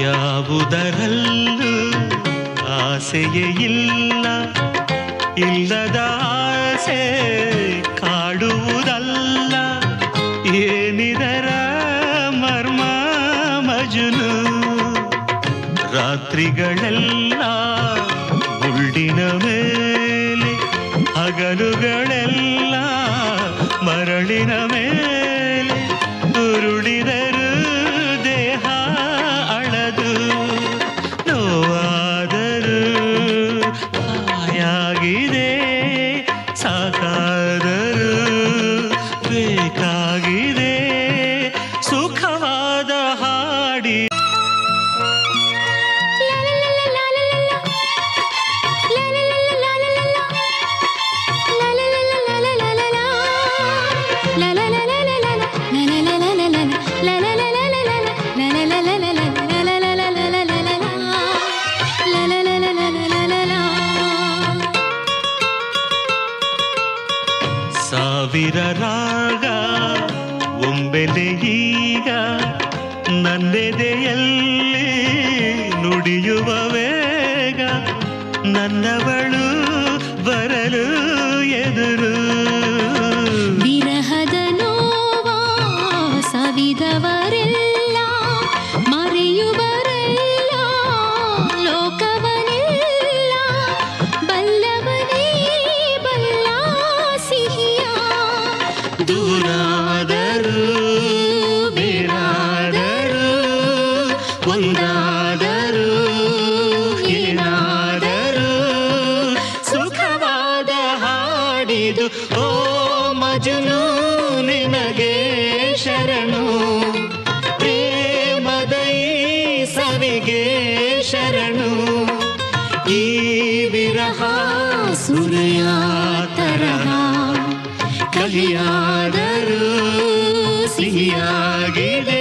ಯಾವುದರಲ್ಲೂ ಆಸೆಯೇ ಇಲ್ಲ, ಇಲ್ಲದ ಆಸೆ ಕಾಡುವುದಲ್ಲ. ಏನಿದರ ಮರ್ಮ ಮಜುನು? ರಾತ್ರಿಗಳೆಲ್ಲ ಗುಳ್ಳಿನ ಮೇಲೆ, ಹಗಲುಗಳೆಲ್ಲ ಮರಳಿನ ಮೇಲೆ, ಉರುಳಿದರು ಬೇಕಾಗಿದೆ ಸುಖವಾದ ಹಾಡಿ ಸಾವಿರ ರಾಗ ಒಂಬೆಲೆ ಈಗ ನನ್ನೆದೆಯಲ್ಲಿ ನುಡಿಯುವ ವೇಗ ನನ್ನವಳು ಬರಲು ಹಾಡಿದು ಓ ಮಜುನು ನಿನಗೆ ಶರಣು. ಪ್ರೇಮದೈ ಸವಿಗೆ ಶರಣು. ಈ ವಿರಹ ಸುರೆಯ ತರಹ ಕಹಿಯಾದರೂ ಸಿಹಿಯಾಗಿದೆ.